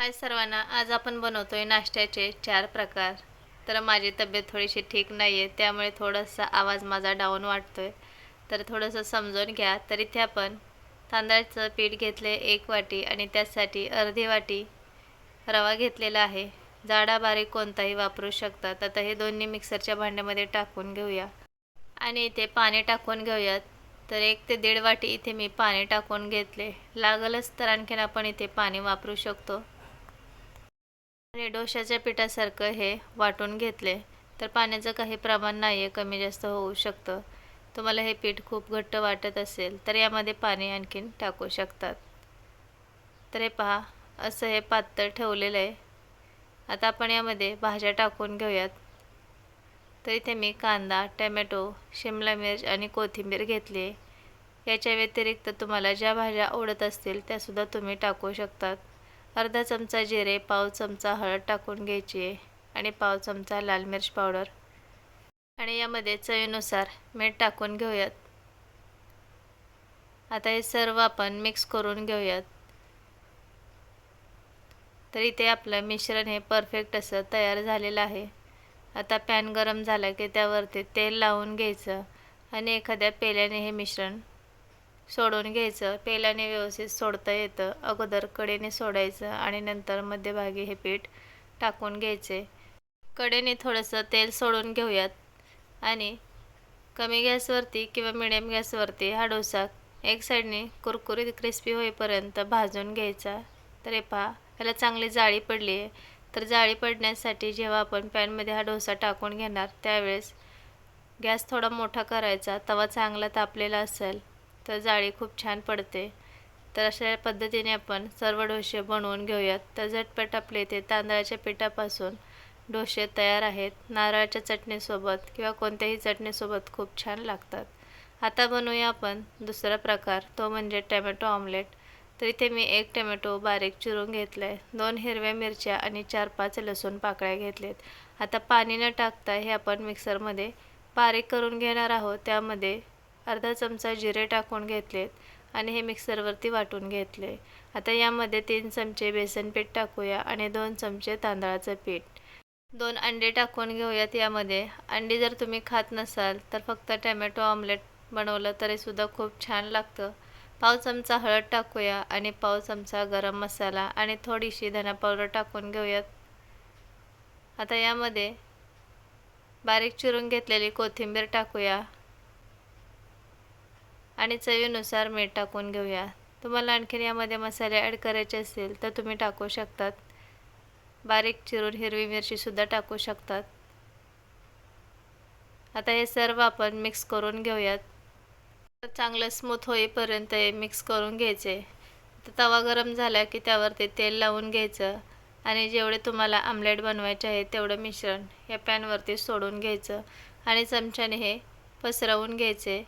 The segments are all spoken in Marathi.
हाय सर्वांना आज आपण बनवतोय नाश्त्याचे चार प्रकार. तर माझी तब्येत थोडीशी ठीक नाही आहे त्यामुळे थोडासा आवाज माझा डाऊन वाटतोय. तर थोडंसं समजून घ्या तर इथे आपण तांदळाचं पीठ घेतले एक वाटी आणि त्यासाठी अर्धी वाटी रवा घेतलेला आहे. जाडा बारीक कोणताही वापरू शकतात आता हे दोन्ही मिक्सरच्या भांड्यामध्ये टाकून घेऊया. आणि इथे पाणी टाकून घेऊयात. तर एक ते दीड वाटी इथे मी पाणी टाकून घेतले. लागलच तर आणखीन आपण इथे पाणी वापरू शकतो. आणि डोशाच्या पिठासारखं हे वाटून घेतले तर पाण्याचं काही प्रमाण नाही आहे कमी जास्त होऊ शकतं. तुम्हाला हे पीठ खूप घट्ट वाटत असेल तर यामध्ये पाणी आणखीन टाकू शकतात. तर हे पहा असं हे पातळ ठेवलेलं आहे. आता आपण यामध्ये भाज्या टाकून घेऊयात. तर इथे मी कांदा टमॅटो शिमला मिर्च आणि कोथिंबीर घेतली आहे. याच्या व्यतिरिक्त तुम्हाला ज्या भाज्या आवडत असतील त्यासुद्धा तुम्ही टाकू शकतात. अर्धा चमचा जिरे पाव चमचा हळद टाकून घ्यायची आहे आणि पाव चमचा लाल मिरच पावडर. आणि यामध्ये चवीनुसार मीठ टाकून घेऊयात. आता हे सर्व आपण मिक्स करून घेऊयात. तर इथे आपलं मिश्रण हे परफेक्ट असं तयार झालेलं आहे. आता पॅन गरम झाला की त्यावरती तेल लावून घ्यायचं आणि एखाद्या पेल्याने हे मिश्रण सोडून घ्यायचं. पेल्याने व्यवस्थित सोडता येतं. अगोदर कडेने सोडायचं आणि नंतर मध्यभागी हे पीठ टाकून घ्यायचे. कडेने थोडंसं तेल सोडून घेऊयात. आणि कमी गॅसवरती किंवा मिडियम गॅसवरती हा डोसा एक साईडने कुरकुरीत क्रिस्पी होईपर्यंत भाजून घ्यायचा. तर हे पहा याला चांगली जाळी पडली आहे. तर जाळी पडण्यासाठी जेव्हा आपण पॅनमध्ये हा डोसा टाकून घेणार त्यावेळेस गॅस थोडा मोठा करायचा तवा चांगला तापलेला असेल. तर जाळी खूप छान पडते. तर अशा पद्धतीने आपण सर्व डोसे बनवून घेऊयात. तर झटपट आपले इथे तांदळाच्या पिठापासून डोसे तयार आहेत. नारळाच्या चटणीसोबत किंवा कोणत्याही चटणीसोबत खूप छान लागतात. आता बनवूया आपण दुसरा प्रकार. तो म्हणजे टमॅटो ऑमलेट. तर इथे मी एक टमॅटो बारीक चिरून घेतला आहे दोन हिरव्या मिरच्या आणि चार पाच लसूण पाकळ्या घेतलेत. आता पाणी न टाकता हे आपण मिक्सरमध्ये बारीक करून घेणार आहोत. त्यामध्ये अर्धा चमचा जिरे टाकून घेतलेत आणि हे मिक्सरवरती वाटून घेतले. आता यामध्ये तीन चमचे बेसन पीठ टाकूया आणि दोन चमचे तांदळाचं पीठ. दोन अंडे टाकून घेऊयात यामध्ये. अंडी जर तुम्ही खात नसाल तर फक्त टमॅटो ऑमलेट बनवलं तरीसुद्धा खूप छान लागतं. पाव चमचा हळद टाकूया आणि पाव चमचा गरम मसाला आणि थोडीशी धना पावडर टाकून घेऊयात. आता यामध्ये बारीक चिरून घेतलेली कोथिंबीर टाकूया. आणि चवीनुसार मीठ टाकून घेऊया. तुम्हाला आणखीन यामध्ये मसाले ॲड करायचे असतील तर तुम्ही टाकू शकतात. बारीक चिरून हिरवी मिरचीसुद्धा टाकू शकतात. आता हे सर्व आपण मिक्स करून घेऊयात. चांगलं स्मूथ होईपर्यंत हे मिक्स करून घ्यायचे. तर तवा गरम झाला की त्यावरती तेल लावून घ्यायचं आणि जेवढे तुम्हाला आमलेट बनवायचे आहे तेवढं मिश्रण या पॅनवरती सोडून घ्यायचं आणि चमच्याने हे पसरवून घ्यायचे.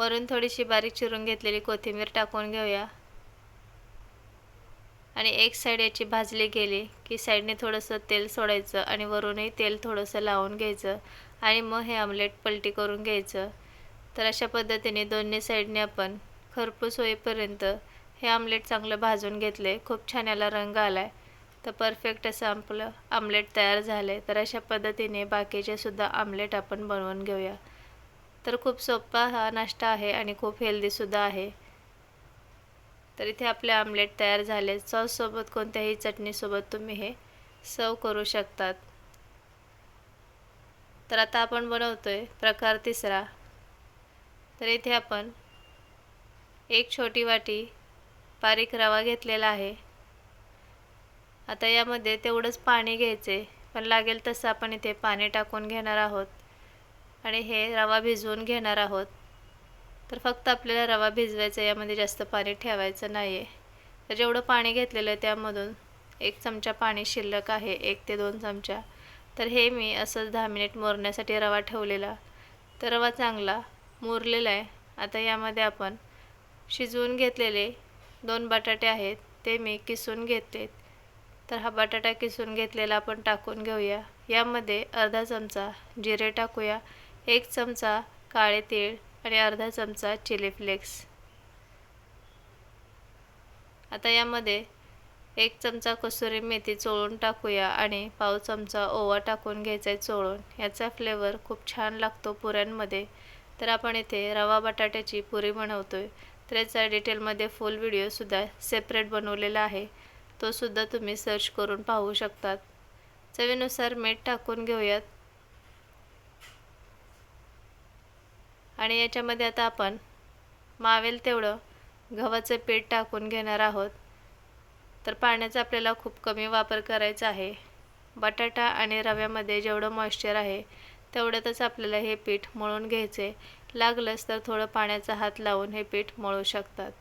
वरून थोडीशी बारीक चिरून घेतलेली कोथिंबीर टाकून घेऊया. आणि एक साईड याची भाजली गेली की साईडने थोडंसं तेल सोडायचं आणि वरूनही तेल थोडंसं लावून घ्यायचं आणि मग हे आमलेट पलटी करून घ्यायचं. तर अशा पद्धतीने दोन्ही साईडने आपण खरपूस होईपर्यंत हे आमलेट चांगलं भाजून घेतले खूप छान याला रंग आला आहे तर परफेक्ट असं आपलं आमलेट तयार झालं आहे तर अशा पद्धतीने बाकीचे सुद्धा आमलेट आपण बनवून घेऊया. तर खूप सोपा हा नाश्ता आहे आणि खूप हेल्दीसुद्धा आहे. तर इथे आपले आमलेट तयार झाले. सॉससोबत कोणत्याही चटणीसोबत तुम्ही हे सर्व करू शकतात. तर आता आपण बनवतो आहे प्रकार तिसरा. तर इथे आपण एक छोटी वाटी बारीक रवा घेतलेला आहे. आता यामध्ये तेवढंच पाणी घ्यायचे. पण लागेल तसं आपण इथे पाणी टाकून घेणार आहोत. आणि हे रवा भिजवून घेणार आहोत. तर फक्त आपल्याला रवा भिजवायचा यामध्ये जास्त पाणी ठेवायचं नाही आहे तर जेवढं पाणी घेतलेलं आहे त्यामधून एक चमचा पाणी शिल्लक आहे एक ते दोन चमचा. तर हे मी असंच दहा मिनिट मोरण्यासाठी रवा ठेवलेला. तर रवा चांगला मुरलेला आहे. आता यामध्ये आपण शिजवून घेतलेले दोन बटाटे आहेत ते मी किसून घेते. तर हा बटाटा किसून घेतलेला आपण टाकून घेऊया. यामध्ये अर्धा चमचा जिरे टाकूया. एक चमचा काळे तीळ आणि अर्धा चमचा चिली फ्लेक्स. आता यामध्ये एक चमचा कसुरी मेथी चोळून टाकूया आणि पाव चमचा ओवा टाकून घ्यायचा आहे चोळून. याचा फ्लेवर खूप छान लागतो पुऱ्यांमध्ये. तर आपण इथे रवा बटाट्याची पुरी बनवतोय. तर याचा डिटेलमध्ये फुल व्हिडिओसुद्धा सेपरेट बनवलेला आहे. तो सुद्धा तुम्ही सर्च करून पाहू शकतात. चवीनुसार मीठ टाकून घेऊयात. आणि याच्यामध्ये आता आपण मावेल तेवढं गव्हाचं पीठ टाकून घेणार आहोत. तर पाण्याचा आपल्याला खूप कमी वापर करायचा आहे. बटाटा आणि रव्यामध्ये जेवढं मॉइश्चर आहे तेवढ्यातच आपल्याला हे पीठ मळून घ्यायचे. लागलंच तर थोडं पाण्याचा हात लावून हे पीठ मळू शकतात.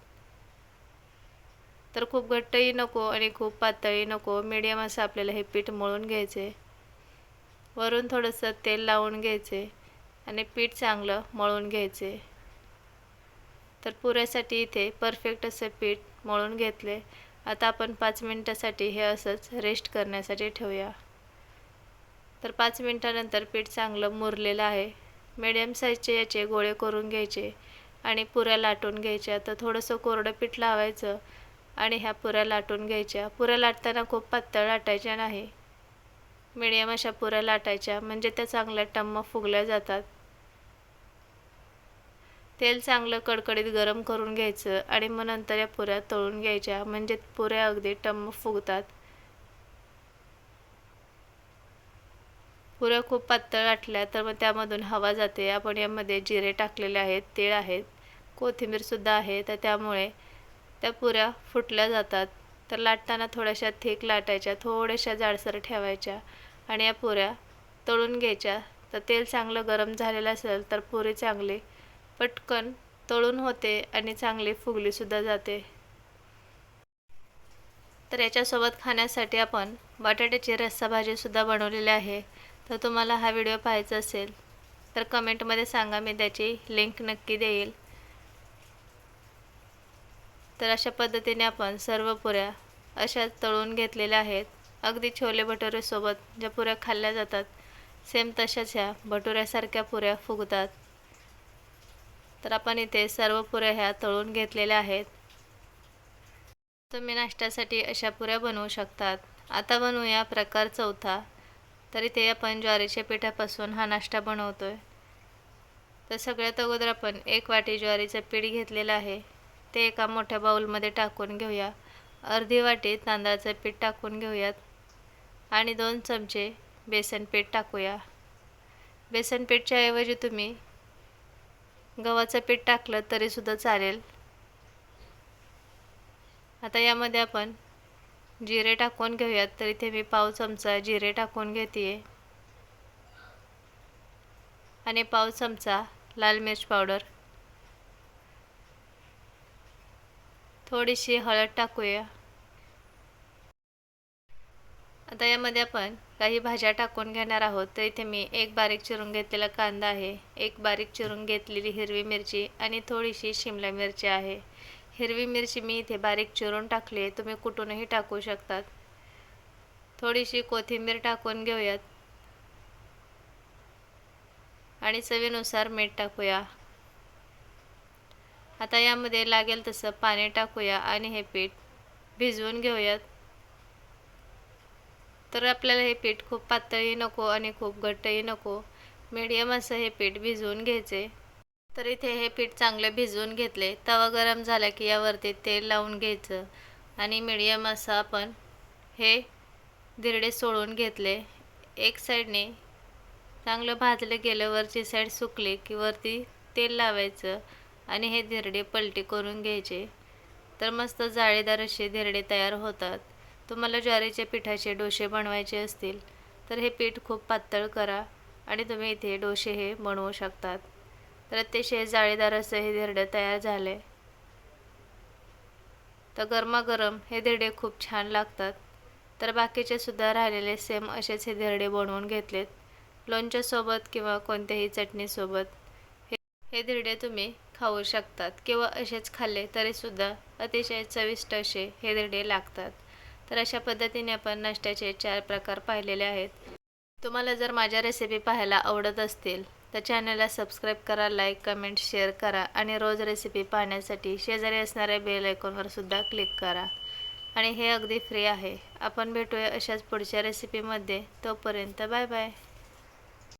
तर खूप घट्टही नको आणि खूप पातळी नको मीडियम असं आपल्याला हे पीठ मळून घ्यायचे. वरून थोडंसं तेल लावून घ्यायचे. आणि पीठ चांगलं मळून घ्यायचे. तर पुऱ्यासाठी इथे परफेक्ट असं पीठ मळून घेतले. आता आपण पाच मिनटासाठी हे असंच रेस्ट करण्यासाठी ठेवूया. तर पाच मिनटानंतर पीठ चांगलं मुरलेलं आहे. मिडियम साईजचे याचे गोळे करून घ्यायचे आणि पुऱ्या लाटून घ्यायच्या. तर थोडंसं कोरडं पीठ लावायचं आणि ह्या पुऱ्या लाटून घ्यायच्या. पुऱ्या लाटताना खूप पातळ लाटायच्या नाही. मिडियम अशा पुऱ्या लाटायच्या. म्हणजे त्या चांगल्या टम्म फुगल्या जातात. तेल चांगलं कडकडीत गरम करून घ्यायचं आणि मग नंतर या पुऱ्या तळून घ्यायच्या. म्हणजे पुऱ्या अगदी टम्म फुगतात. पुऱ्या खूप पातळ आटल्या तर मग त्यामधून हवा जाते. आपण यामध्ये जिरे टाकलेले आहेत तीळ आहेत कोथिंबीरसुद्धा आहे. तर त्यामुळे त्या पुऱ्या फुटल्या जातात. तर लाटताना थोड्याशा थिक लाटायच्या थोड्याशा जाडसर ठेवायच्या आणि या पुऱ्या तळून घ्यायच्या. तर तेल चांगलं गरम झालेलं असेल तर पुरी चांगली पटकन तळून होते आणि चांगली फुगलीसुद्धा जाते. तर याच्यासोबत खाण्यासाठी आपण बटाट्याची रस्सा भाजीसुद्धा बनवलेली आहे. तर तुम्हाला हा व्हिडिओ पाहायचा असेल तर कमेंटमध्ये सांगा मी त्याची लिंक नक्की देईल. तर अशा पद्धतीने आपण सर्व पुऱ्या अशा तळून घेतलेल्या आहेत. अगदी छोले भटुरेसोबत ज्या पुऱ्या खाल्ल्या जातात सेम तशाच ह्या भटुऱ्यासारख्या पुऱ्या फुगतात. तर आपण इथे सर्व पुऱ्या ह्या तळून घेतलेल्या आहेत. तुम्ही नाश्त्यासाठी अशा पुऱ्या बनवू शकतात. आता बनवूया प्रकार चौथा. तर इथे आपण ज्वारीच्या पिठापासून हा नाश्ता आहे तर सगळ्यात अगोदर आपण एक वाटी ज्वारीचं पीठ घेतलेलं आहे. ते एका मोठ्या बाऊलमध्ये टाकून घेऊया. अर्धी वाटी तांदळाचं पीठ टाकून घेऊयात. आणि दोन चमचे बेसन पीठ टाकूया. बेसन पीठच्या ऐवजी तुम्ही गव्हाचं पीठ टाकलं तरीसुद्धा चालेल. आता यामध्ये आपण जिरे टाकून घेऊयात. तर इथे मी पाव चमचा जिरे टाकून घेते आणि पाव चमचा लाल मिरच पावडर. थोडीशी हळद टाकूया. आता यामध्ये आपण काही भाज्या टाकून घेणार आहोत. तर इथे मी एक बारीक चिरून घेतलेला कांदा आहे. एक बारीक चिरून घेतलेली हिरवी मिरची आणि थोडीशी शिमला मिरची आहे. हिरवी मिरची मी इथे बारीक चिरून टाकली आहे. तुम्ही कुठूनही टाकू शकतात. थोडीशी कोथिंबीर टाकून घेऊयात. आणि चवीनुसार मीठ टाकूया. आता यामध्ये लागेल तसं पाणी टाकूया आणि हे पीठ भिजवून घेऊयात. तर आपल्याला हे पीठ खूप पातळही नको आणि खूप घट्टही नको. मीडियम असं हे पीठ भिजवून घ्यायचे. तर इथे हे पीठ चांगलं भिजवून घेतले. तवा गरम झाला की यावरती तेल लावून घ्यायचं. आणि मीडियम असं आपण हे धिरडे सोडून घेतले. एक साईडने चांगलं भाजलं गेलं वरची साईड सुकली की वरती तेल लावायचं आणि हे धिरडे पलटी करून घ्यायचे. तर मस्त जाळीदार असे धिरडे तयार होतात. तुम्हाला ज्वारीच्या पिठाचे डोसे बनवायचे असतील तर हे पीठ खूप पातळ करा आणि तुम्ही इथे डोसे हे बनवू शकतात. तर अतिशय जाळीदार असं हे धिरडे तयार झाले. तर गरमागरम हे धिरडे खूप छान लागतात. तर बाकीचे सुद्धा राहिलेले सेम असेच हे धिरडे बनवून घेतलेत. लोणच्यासोबत किंवा कोणत्याही चटणीसोबत हे हे धिरडे तुम्ही खाऊ शकतात किंवा असेच खाल्ले तरीसुद्धा अतिशय चविष्ट असे हे धिरडे लागतात. तर अशा पद्धतीने आपण नाश्त्याचे चार प्रकार पाहिलेले आहेत. तुम्हाला जर माझ्या रेसिपी पाहायला आवडत असतील तर चॅनलला सबस्क्राईब करा लाईक कमेंट शेअर करा आणि रोज रेसिपी पाहण्यासाठी शेजारी असणाऱ्या बेल आयकॉनवर सुद्धा क्लिक करा. आणि हे अगदी फ्री आहे. आपण भेटूया अशाच पुढच्या रेसिपीमध्ये तोपर्यंत बाय बाय